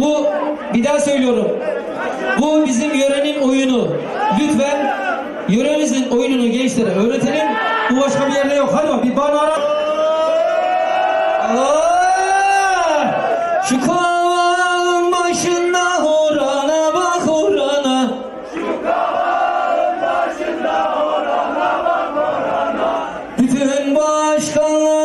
Bu bir daha söylüyorum. Bu bizim yörenin oyunu. Lütfen yöremizin oyununu gençlere öğretelim. Bu başka bir yerde yok. Hadi bak bir bana ara. Allah! Şu kovağın başında horana bak horana. Bütün başkanları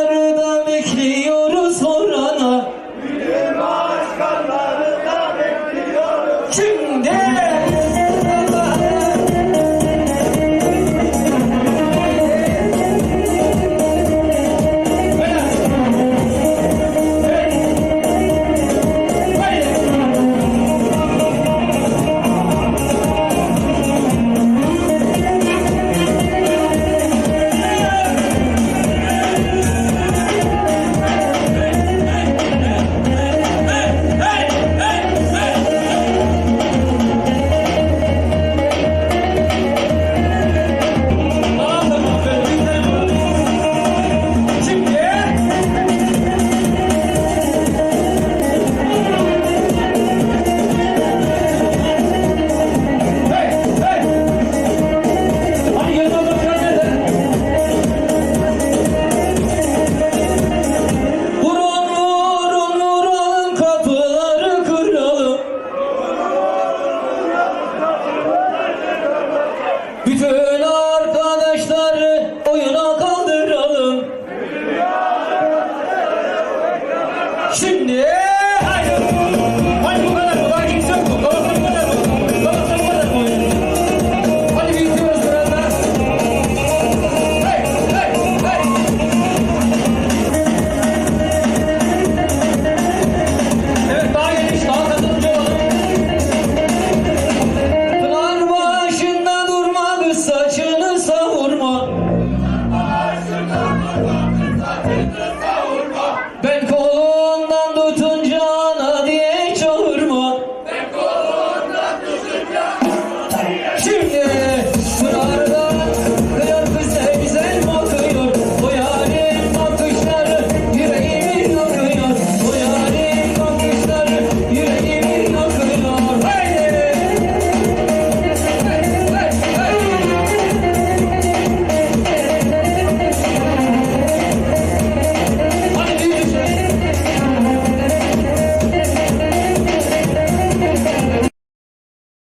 Bütün